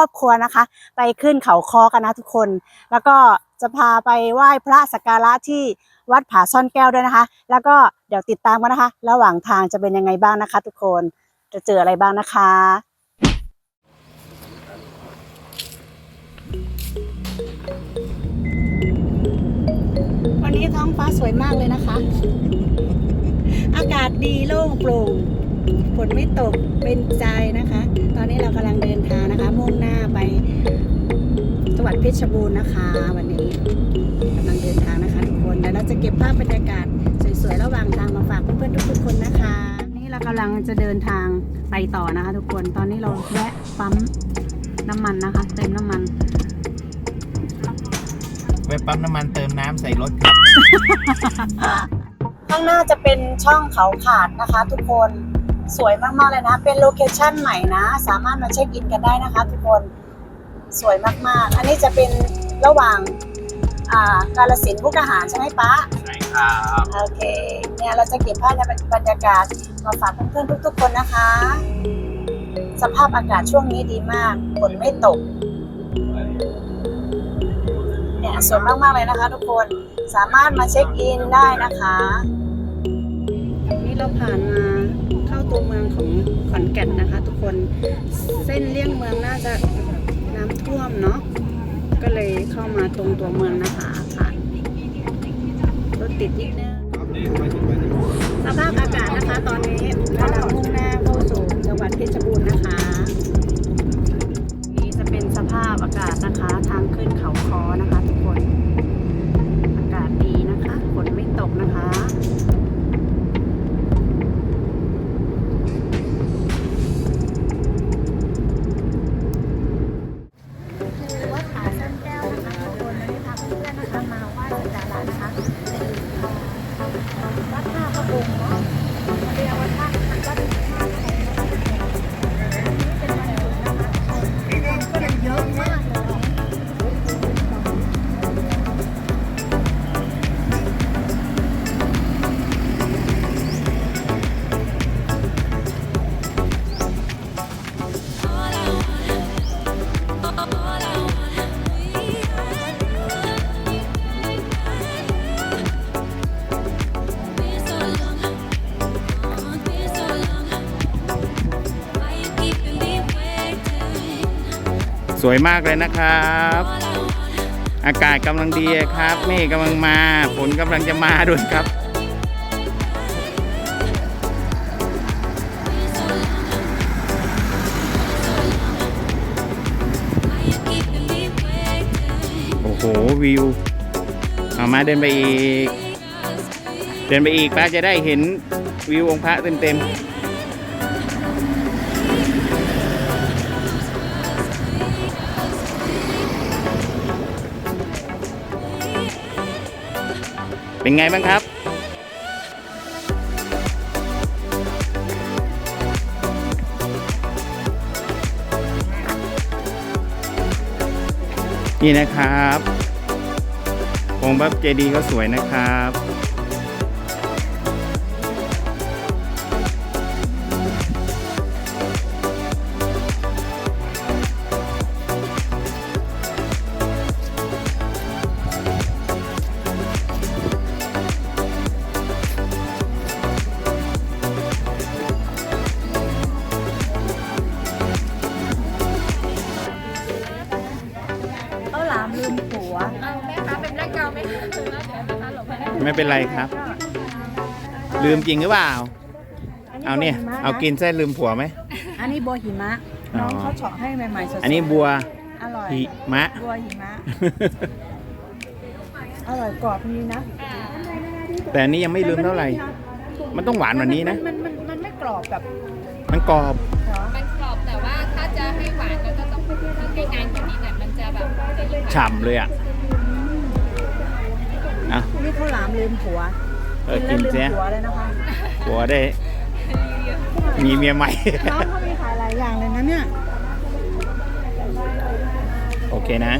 รอบครัวนะคะ ไปขึ้นเขาคอกันนะทุกคน แล้วก็จะพาไปไหว้พระสักการะที่วัดผาซ่อนแก้วด้วยนะคะ แล้วก็เดี๋ยวติดตามกันนะคะ ระหว่างทางจะเป็นยังไงบ้างนะคะ ทุกคนจะเจออะไรบ้างนะคะวันนี้ท้องฟ้าสวยมากเลยนะคะ อากาศดีโล่งโปร่ง ฝนไม่ตกเป็นใจนะคะ ตอนนี้เรากำลังเดินทางนะคะ มุ่งหน้าไปจังหวัดเพชรบูรณ์นะคะ วันนี้กำลังเดินทางนะคะทุกคนเดี๋ยวเราจะเก็บภาพบรรยากาศสวยๆระหว่างทางมาฝากเพื่อนๆทุกๆคนนะคะ นี่เรากำลังจะเดินทางไปต่อนะคะ ทุกคนตอนนี้เราแวะปั๊มน้ำมันนะคะ เติมน้ำมันไปปั๊มน้ำมันเติมน้ำใส่รถครับข้างหน้าจะเป็นช่องเขาขาดนะคะ ทุกคน สวยมาก ๆ เลยนะ เป็นโลเคชั่นใหม่นะ สามารถมาเช็คอินกันได้นะคะทุกคนสวยมากๆ อันนี้จะเป็นระหว่างอ่ากาลสินธุ์พุกอาหารใช่ไหมป๊าใช่ครับโอเคเนี่ยเราจะเก็บภาพบรรยากาศมาฝากเพื่อนๆทุก ๆ คนนะคะ สภาพอากาศช่วงนี้ดีมากฝนไม่ตกเนี่ยสวยมากๆเลยนะคะ ทุกคนสามารถมาเช็คอินได้นะคะนี่เราผ่านมาเข้า ตัวเมืองของขอนแก่นนะคะ ทุกคนเส้นเลี่ยงเมืองน่าจะน้ำท่วมเนาะก็เลยเข้ามาตรงตัวเมืองนะคะผ่านรถติดนิดนึงสภาพอากาศนะคะ ตอนนี้กำลังมุ่งหน้าเข้าสู่จังหวัดเพชรบูรณ์นะคะ นี่จะเป็นสภาพอากาศนะคะ ทางขึ้นเขาคอนะคะ กุ้ง สวยมากเลยนะครับ อากาศกำลังดีครับ เมฆกำลังมา ฝนกำลังจะมาด้วยครับ โอ้โห วิวเอามาเดินไปอีก เดินไปอีกป้าจะได้เห็นวิวองค์พระเต็มๆ เป็นไงบ้างครับนี่นะครับองค์พระเจดีย์ก็สวยนะครับ ไปไม่เป็นไรครับ ลืมจริงหรือเปล่า เอาเนี่ย เอากินเส้นลืมผัวไหม อันนี้บัวหิมะอ๋อน้องเขาเฉาะให้ใหม่ๆสดๆอันนี้บัวอร่อยหิมะ บัวหิมะ อร่อยกรอบดีนะ แต่อันนี้ยังไม่ลืมเท่าไหร่ มันต้องหวานกว่านี้นะ มันมันมันไม่กรอบแบบ มันกรอบเหรอมันกรอบแต่ว่าถ้าจะให้หวานก็ต้องถ้าให้นานกว่านี้เนี่ยมันจะแบบจะยิ่งหวานฉ่ำเลยอะ อะนี่ข้าวหลามลืมผัวเออกินแล้วเสีลืยมผัวเลยนะคะผัวได้ มีเมียใหม่น้องเขามีขายหลายอย่างเลยนะเนี่ย โอเคนะ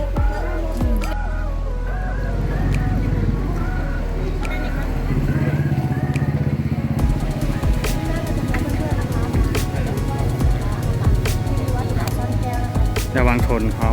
ระวังชนเขา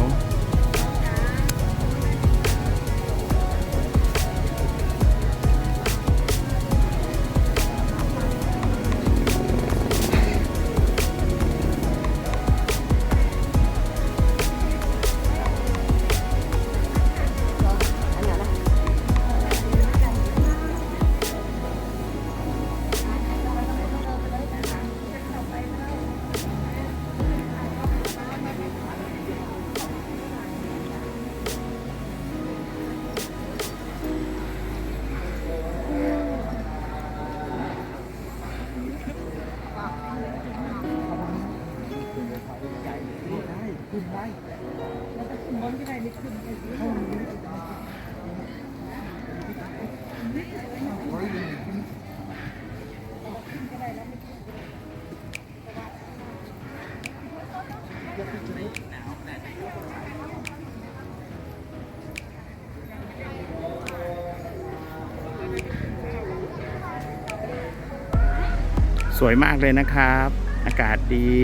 สวยมากเลยนะครับ อากาศดี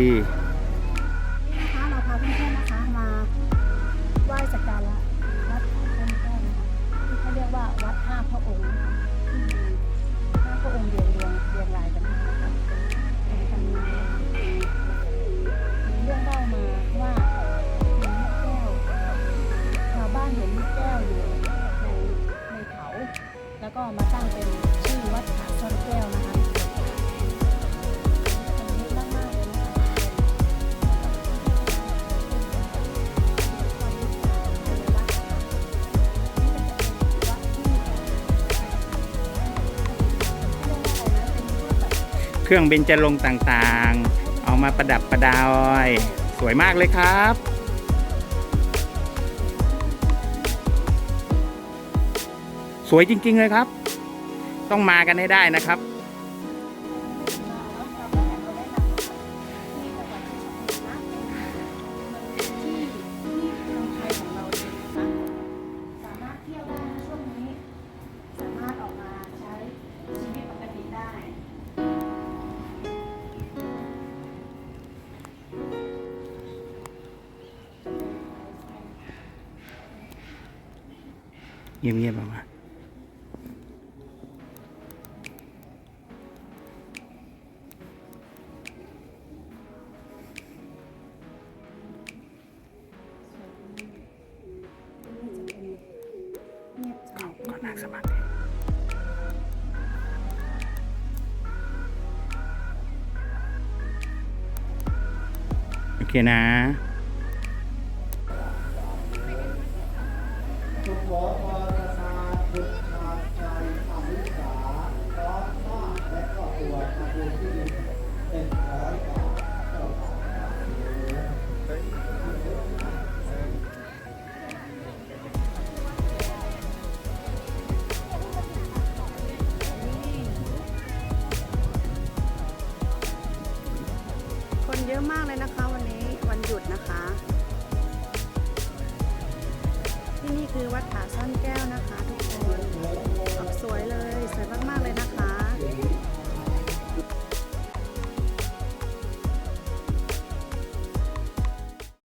รื่องเบญจรงต่างๆ เอามาประดับประดาอยสวยมากเลยครับสวยจริงๆเลยครับ ต้องมากันให้ได้นะครับ เงียบๆออกมาเงียบสงก่อนนั่งสมาธิโอเคนะุดนะคะ ที่นี่คือวัดผาซ่อนแก้วนะคะ ทุกคนสวยเลย สวยมากๆเลยนะคะ